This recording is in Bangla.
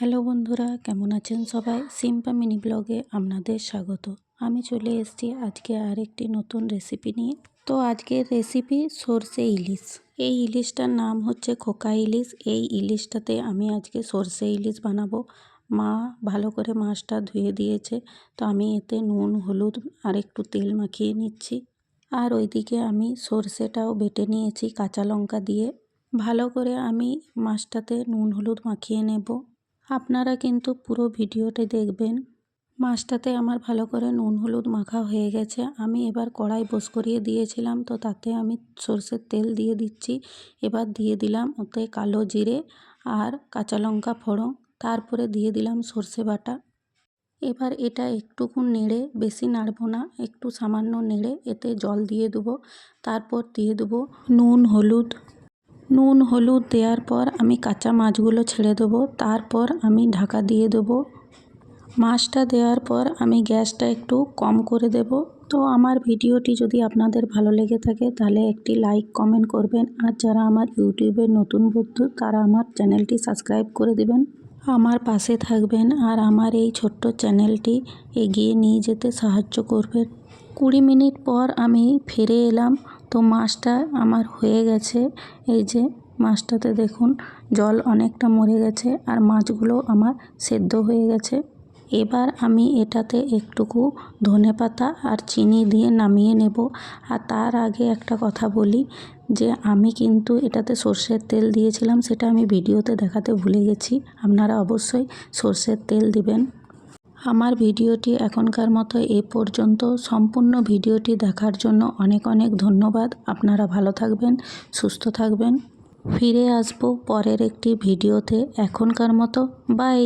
হ্যালো বন্ধুরা, কেমন আছেন সবাই? সিম্পা মিনি ব্লগে আপনাদের স্বাগত। আমি চলে এসেছি আজকে আরেকটি নতুন রেসিপি নিয়ে। তো আজকের রেসিপি সর্ষে ইলিশ। এই ইলিশটার নাম হচ্ছে খোকা ইলিশ। এই ইলিশটাতে আমি আজকে সর্ষে ইলিশ বানাবো। মা ভালো করে মাছটা ধুয়ে দিয়েছে। তো আমি এতে নুন, হলুদ আর একটু তেল মাখিয়ে নিচ্ছি। আর ওইদিকে আমি সর্ষেটাও বেটে নিয়েছি কাঁচা লঙ্কা দিয়ে। ভালো করে আমি মাছটাতে নুন, হলুদ মাখিয়ে নেব। আপনারা কিন্তু পুরো ভিডিওটি দেখবেন। মাছটাতে আমার ভালো করে নুন, হলুদ মাখা হয়ে গেছে। আমি এবার কড়াই বস করিয়ে দিয়েছিলাম, তো তাতে আমি সর্ষের তেল দিয়ে দিচ্ছি। এবার দিয়ে দিলাম ওতে কালো জিরে আর কাঁচা লঙ্কা ফোড়ন। তারপরে দিয়ে দিলাম সর্ষে বাটা। এবার এটা একটুকু নেড়ে, বেশি নাড়বো না, একটু সামান্য নেড়ে এতে জল দিয়ে দেবো। তারপর দিয়ে দেবো নুন, হলুদ নুন, হলুদ দেওয়ার পর আমি কাঁচা মাছগুলো ছেড়ে দেবো। তারপর আমি ঢাকা দিয়ে দেবো। মাছটা দেওয়ার পর আমি গ্যাসটা একটু কম করে দেব। তো আমার ভিডিওটি যদি আপনাদের ভালো লেগে থাকে, তাহলে একটি লাইক, কমেন্ট করবেন। আর যারা আমার ইউটিউবের নতুন বন্ধু, তারা আমার চ্যানেলটি সাবস্ক্রাইব করে দেবেন। আমার পাশে থাকবেন আর আমার এই ছোট্ট চ্যানেলটি এগিয়ে নিয়ে যেতে সাহায্য করবেন। কুড়ি মিনিট পর আমি ফিরে এলাম। তো মাছটা আমার হয়ে গেছে। এই যে মাছটাতে দেখুন, জল অনেকটা মরে গেছে আর মাছগুলো আমার সেদ্ধ হয়ে গেছে। এবার আমি এটাতে একটুকু ধনে পাতা আর চিনি দিয়ে নামিয়ে নেব। আর তার আগে একটা কথা বলি যে, আমি কিন্তু এটাতে সর্ষের তেল দিয়েছিলাম, সেটা আমি ভিডিওতে দেখাতে ভুলে গেছি। আপনারা অবশ্যই সর্ষের তেল দিবেন। আমার ভিডিওটি এখনকার মতো এ পর্যন্ত। সম্পূর্ণ ভিডিওটি দেখার জন্য অনেক অনেক ধন্যবাদ। আপনারা ভালো থাকবেন, সুস্থ থাকবেন। ফিরে আসব পরের একটি ভিডিওতে। এখনকার মতো, বাই।